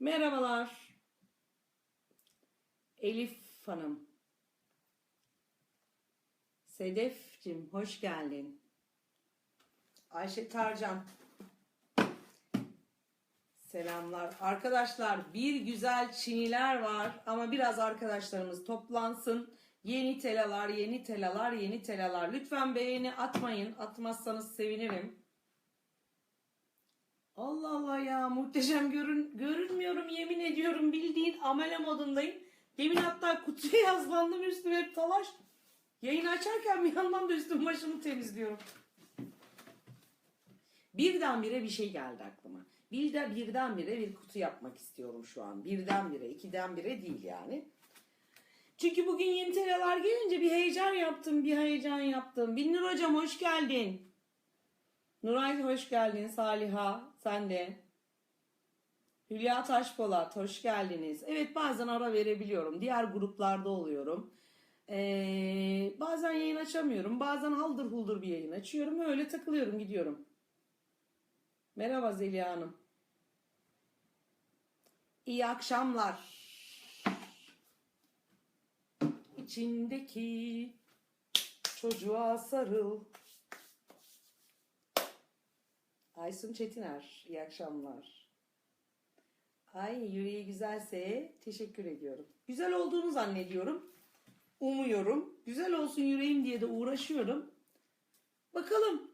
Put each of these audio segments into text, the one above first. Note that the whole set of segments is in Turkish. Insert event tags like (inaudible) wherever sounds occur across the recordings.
Merhabalar. Elif Hanım. Sedefcim hoş geldin. Ayşe Tarcan. Selamlar. Arkadaşlar bir güzel çiniler var ama biraz arkadaşlarımız toplansın. Yeni telalar, yeni telalar, yeni telalar. Lütfen beğeni atmayın. Atmazsanız sevinirim. Allah Allah ya muhteşem görün görünmüyorum yemin ediyorum bildiğin amele modundayım. Demin hatta kutuya (laughs) yazlandım üstüme hep talaş. Yayın açarken bir yandan da üstüm başımı temizliyorum. Birdenbire bir şey geldi aklıma. Bir de birdenbire bir kutu yapmak istiyorum şu an. Birdenbire, ikiden-bire değil yani. Çünkü bugün yeni telalar gelince bir heyecan yaptım, bir heyecan yaptım. Binnur hocam hoş geldin. Nuray hoş geldin. Saliha sen de. Hülya Taşpolat hoş geldiniz. Evet bazen ara verebiliyorum. Diğer gruplarda oluyorum. Ee, bazen yayın açamıyorum. Bazen haldır huldur bir yayın açıyorum. Öyle takılıyorum gidiyorum. Merhaba Zeliha Hanım. İyi akşamlar. İçindeki çocuğa sarıl. Aysun Çetiner, iyi akşamlar. Ay yüreği güzelse teşekkür ediyorum. Güzel olduğunu zannediyorum. Umuyorum. Güzel olsun yüreğim diye de uğraşıyorum. Bakalım.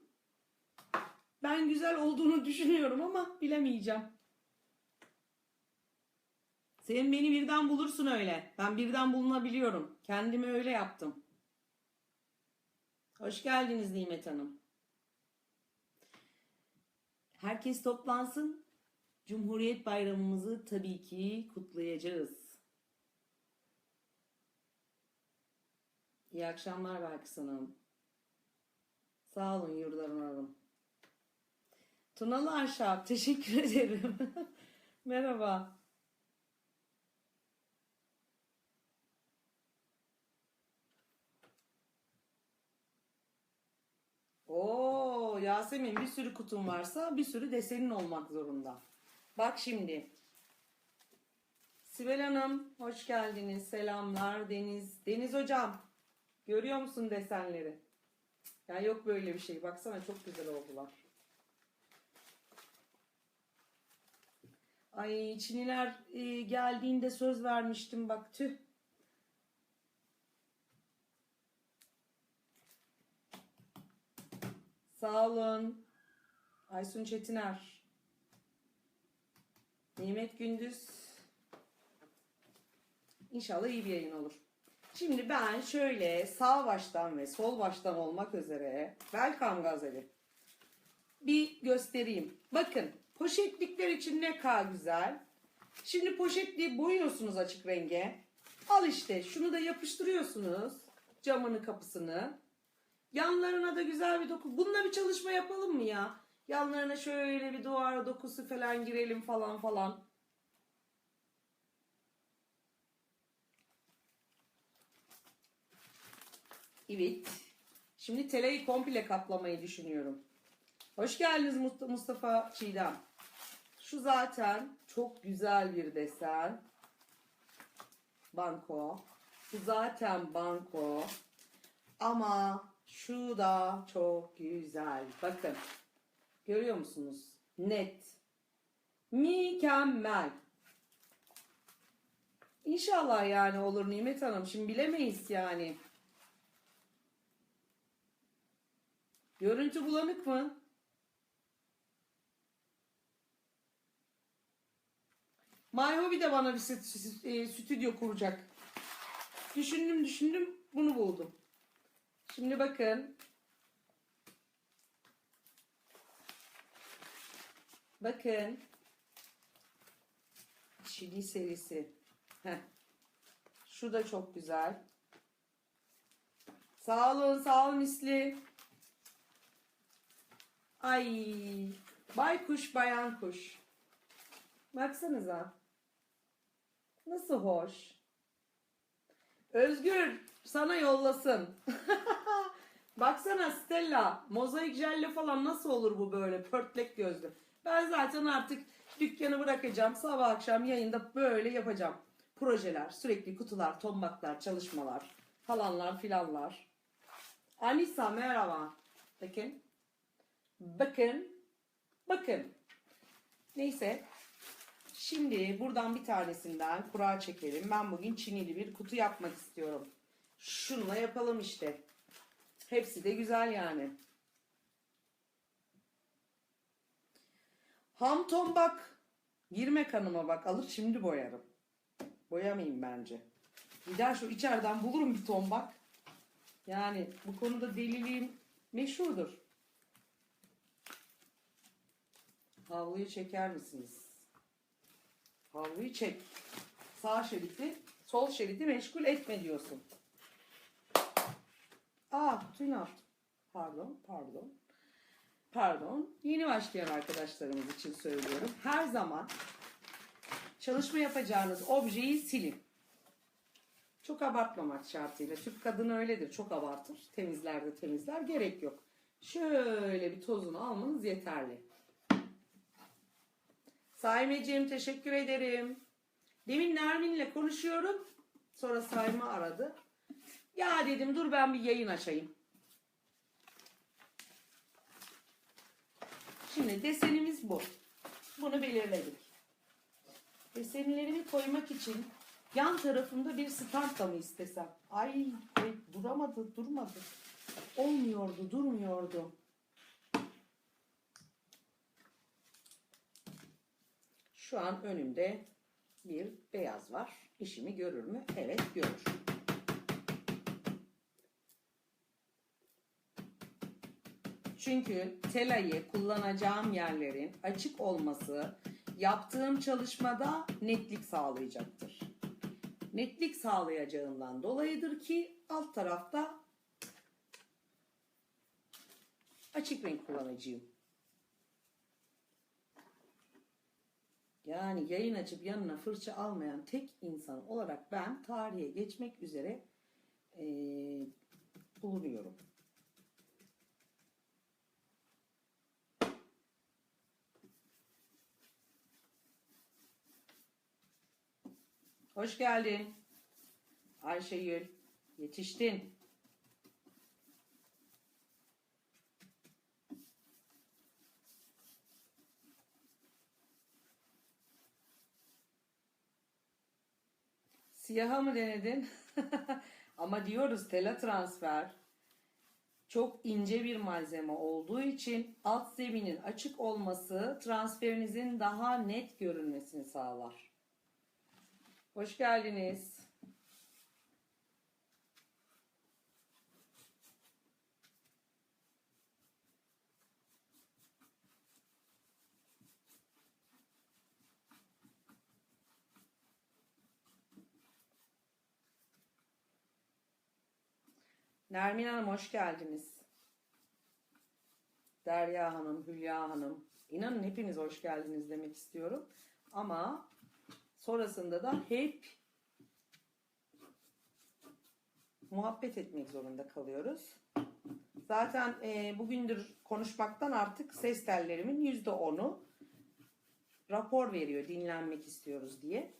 Ben güzel olduğunu düşünüyorum ama bilemeyeceğim. Sen beni birden bulursun öyle. Ben birden bulunabiliyorum. Kendimi öyle yaptım. Hoş geldiniz Nimet Hanım. Herkes toplansın. Cumhuriyet Bayramımızı tabii ki kutlayacağız. İyi akşamlar Belkıs Hanım. Sağ olun Yurdarın Hanım. Tunalı Ahşap teşekkür (laughs) ederim. Merhaba. Oo Yasemin bir sürü kutun varsa bir sürü desenin olmak zorunda. Bak şimdi. Sibel Hanım hoş geldiniz. Selamlar Deniz. Deniz hocam görüyor musun desenleri? Ya yok böyle bir şey. Baksana çok güzel oldular. Ay Çiniler e, geldiğinde söz vermiştim bak tüh. Sağ olun. Aysun Çetiner. Nimet Gündüz. İnşallah iyi bir yayın olur. Şimdi ben şöyle sağ baştan ve sol baştan olmak üzere Welcome Gazeli bir göstereyim. Bakın poşetlikler için ne kadar güzel. Şimdi poşetliği boyuyorsunuz açık renge. Al işte şunu da yapıştırıyorsunuz camını kapısını. Yanlarına da güzel bir doku. Bununla bir çalışma yapalım mı ya? Yanlarına şöyle bir duvar dokusu falan girelim falan falan. Evet. Şimdi teleyi komple kaplamayı düşünüyorum. Hoş geldiniz Must- Mustafa Çiğdem. Şu zaten çok güzel bir desen. Banko. Bu zaten banko. Ama şu da çok güzel. Bakın. Görüyor musunuz? Net. Mükemmel. İnşallah yani olur Nimet Hanım. Şimdi bilemeyiz yani. Görüntü bulanık mı? My Hobby de bana bir e, stüdyo kuracak. Düşündüm düşündüm bunu buldum. Şimdi bakın. Bakın. Çili serisi. Heh. Şu da çok güzel. Sağ olun, sağ olun misli. Ay, baykuş bayan kuş. Baksanıza. Nasıl hoş. Özgür sana yollasın. (laughs) Baksana Stella mozaik jelle falan nasıl olur bu böyle pörtlek gözlü. Ben zaten artık dükkanı bırakacağım. Sabah akşam yayında böyle yapacağım. Projeler, sürekli kutular, tombaklar, çalışmalar, falanlar filanlar. Anisa merhaba. Bakın. Bakın. Bakın. Neyse. Şimdi buradan bir tanesinden kura çekelim. Ben bugün çinili bir kutu yapmak istiyorum. Şununla yapalım işte. Hepsi de güzel yani. Ham tombak. Girme kanıma bak. Alır şimdi boyarım. Boyamayayım bence. Gider şu içeriden bulurum bir tombak. Yani bu konuda deliliğim meşhurdur. Havluyu çeker misiniz? Havluyu çek. Sağ şeridi, sol şeridi meşgul etme diyorsun. Aa, tüy yaptım. Pardon, pardon. Pardon. Yeni başlayan arkadaşlarımız için söylüyorum. Her zaman çalışma yapacağınız objeyi silin. Çok abartmamak şartıyla. Türk kadını öyledir. Çok abartır. Temizler de temizler. Gerek yok. Şöyle bir tozunu almanız yeterli. Saimeciğim teşekkür ederim. Demin Nermin'le konuşuyorum. Sonra Saime aradı. Ya dedim dur ben bir yayın açayım. Şimdi desenimiz bu. Bunu belirledik. Desenlerimi koymak için yan tarafımda bir stand da mı istesem? Ay, duramadı, durmadı. Olmuyordu, durmuyordu. Şu an önümde bir beyaz var. İşimi görür mü? Evet görür. Çünkü telayı kullanacağım yerlerin açık olması yaptığım çalışmada netlik sağlayacaktır. Netlik sağlayacağından dolayıdır ki alt tarafta açık renk kullanacağım. Yani yayın açıp yanına fırça almayan tek insan olarak ben tarihe geçmek üzere eee, bulunuyorum. Hoş geldin. Ayşegül. Yetiştin. Siyaha mı denedin? (laughs) Ama diyoruz tela transfer çok ince bir malzeme olduğu için alt zeminin açık olması transferinizin daha net görünmesini sağlar. Hoş geldiniz. Nermin Hanım hoş geldiniz. Derya Hanım, Hülya Hanım. İnanın hepiniz hoş geldiniz demek istiyorum. Ama sonrasında da hep muhabbet etmek zorunda kalıyoruz. Zaten e, bugündür konuşmaktan artık ses tellerimin yüzde onu rapor veriyor dinlenmek istiyoruz diye.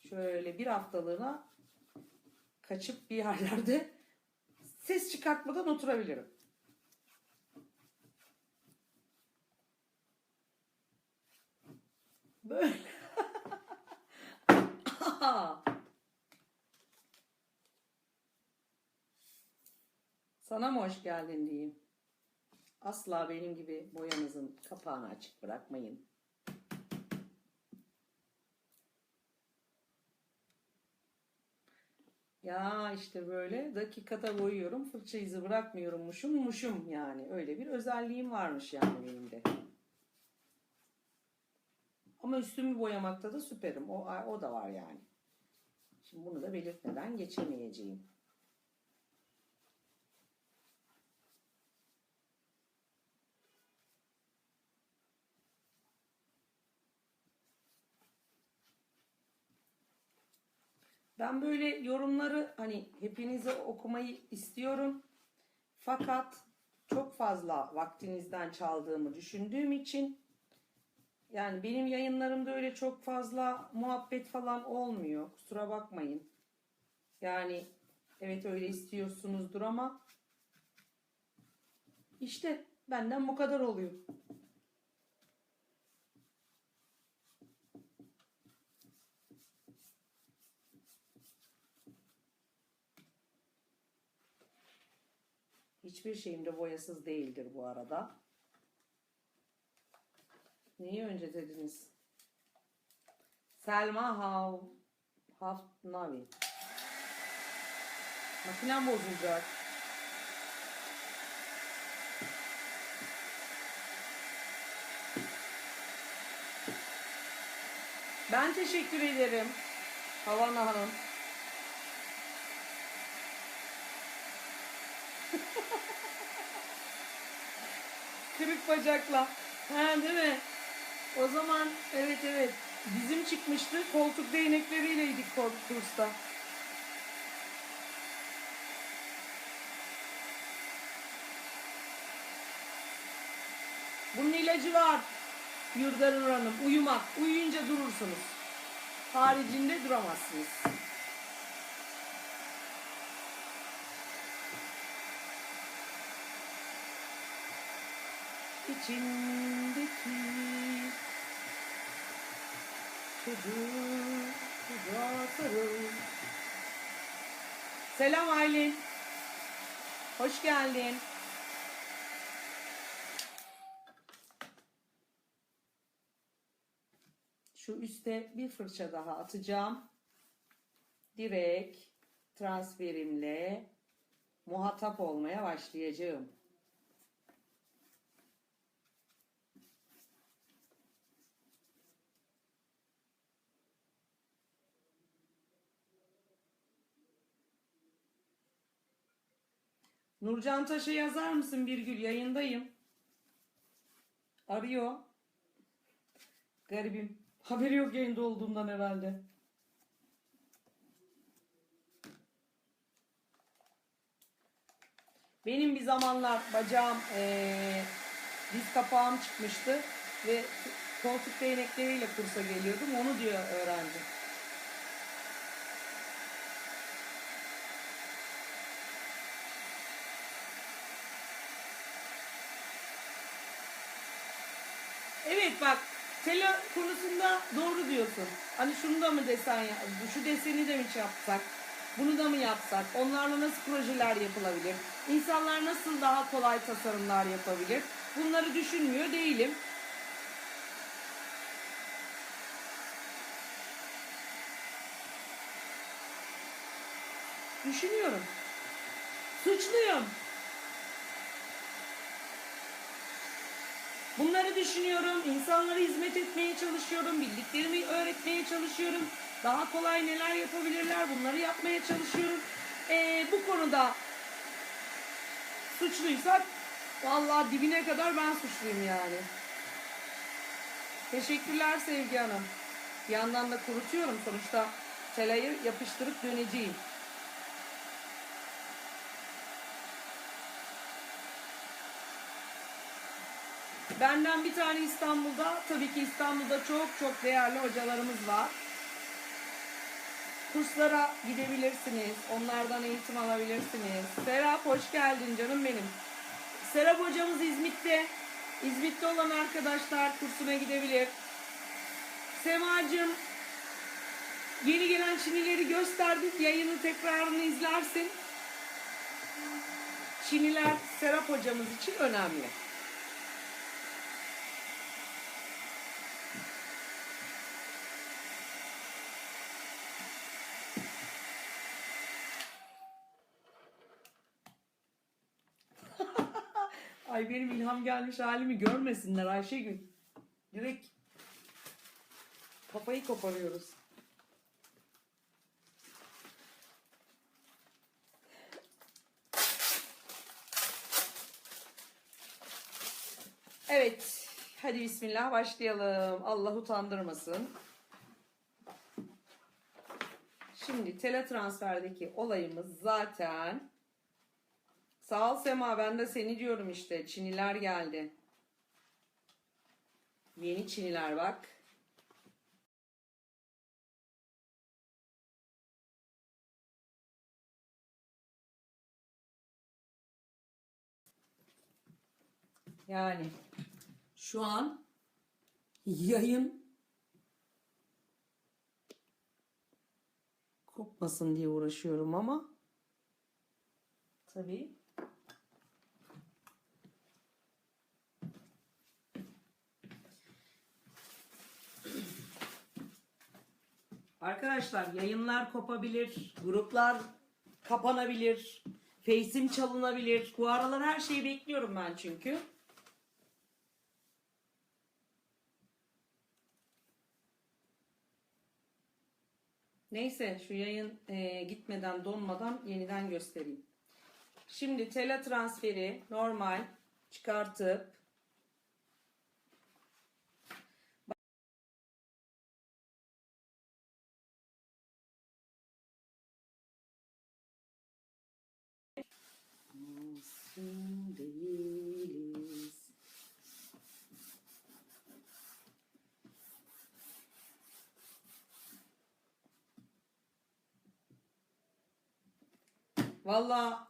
Şöyle bir haftalığına kaçıp bir yerlerde ses çıkartmadan oturabilirim. Böyle. (laughs) Sana mı hoş geldin diyeyim. Asla benim gibi boyanızın kapağını açık bırakmayın. Ya işte böyle dakikada boyuyorum, fırça izi bırakmıyorum muşum muşum yani. Öyle bir özelliğim varmış yani benim de. Ama üstümü boyamakta da süperim. O, o da var yani. Şimdi bunu da belirtmeden geçemeyeceğim. Ben böyle yorumları hani hepinize okumayı istiyorum. Fakat çok fazla vaktinizden çaldığımı düşündüğüm için yani benim yayınlarımda öyle çok fazla muhabbet falan olmuyor. Kusura bakmayın. Yani evet öyle istiyorsunuzdur ama işte benden bu kadar oluyor. Hiçbir şeyim de boyasız değildir bu arada. Neyi önce dediniz? Selma Hav Haftnavi. Makinem bozulacak. Ben teşekkür ederim. Havana Hanım. (laughs) Kırık bacakla. Ha değil mi? O zaman evet evet. Bizim çıkmıştı. Koltuk değnekleriyleydik kor- kursta. Bunun ilacı var. Yurdanur Hanım. Uyumak. Uyuyunca durursunuz. Haricinde duramazsınız. İçindeki çocuk çocuğa sarıl. Selam Aylin. Hoş geldin. Şu üste bir fırça daha atacağım. Direkt transferimle muhatap olmaya başlayacağım. Nurcan Taş'a yazar mısın Birgül? Yayındayım. Arıyor. Garibim. Haberi yok yayında olduğumdan herhalde. Benim bir zamanlar bacağım eee diz kapağım çıkmıştı ve koltuk değnekleriyle kursa geliyordum. Onu diyor öğrenci. Evet bak tele konusunda doğru diyorsun. Hani şunu da mı desen ya, şu deseni de mi yapsak? Bunu da mı yapsak? Onlarla nasıl projeler yapılabilir? İnsanlar nasıl daha kolay tasarımlar yapabilir? Bunları düşünmüyor değilim. Düşünüyorum. Suçluyum. Bunları düşünüyorum, insanlara hizmet etmeye çalışıyorum, bildiklerimi öğretmeye çalışıyorum. Daha kolay neler yapabilirler bunları yapmaya çalışıyorum. Ee, bu konuda suçluysak vallahi dibine kadar ben suçluyum yani. Teşekkürler Sevgi Hanım. Bir yandan da kurutuyorum sonuçta telayı yapıştırıp döneceğim. Benden bir tane İstanbul'da, tabii ki İstanbul'da çok çok değerli hocalarımız var. Kurslara gidebilirsiniz, onlardan eğitim alabilirsiniz. Serap hoş geldin canım benim. Serap hocamız İzmit'te. İzmit'te olan arkadaşlar kursuna gidebilir. Semacığım yeni gelen Çinileri gösterdik. Yayını tekrarını izlersin. Çiniler Serap hocamız için önemli. Ay benim ilham gelmiş halimi görmesinler Ayşegül. Direkt kafayı koparıyoruz. Evet. Hadi bismillah başlayalım. Allah utandırmasın. Şimdi teletransferdeki olayımız zaten Sağ ol Sema ben de seni diyorum işte. Çiniler geldi. Yeni Çiniler bak. Yani şu an yayın kopmasın diye uğraşıyorum ama tabii Arkadaşlar yayınlar kopabilir, gruplar kapanabilir, face'im çalınabilir. Bu aralar her şeyi bekliyorum ben çünkü. Neyse şu yayın e, gitmeden donmadan yeniden göstereyim. Şimdi tele transferi normal çıkartıp Masum değiliz. Valla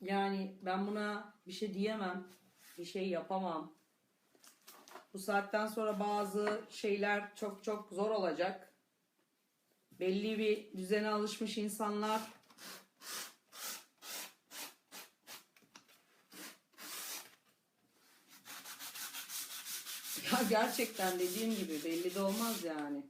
yani ben buna bir şey diyemem. Bir şey yapamam. Bu saatten sonra bazı şeyler çok çok zor olacak. Belli bir düzene alışmış insanlar Gerçekten dediğim gibi belli de olmaz yani.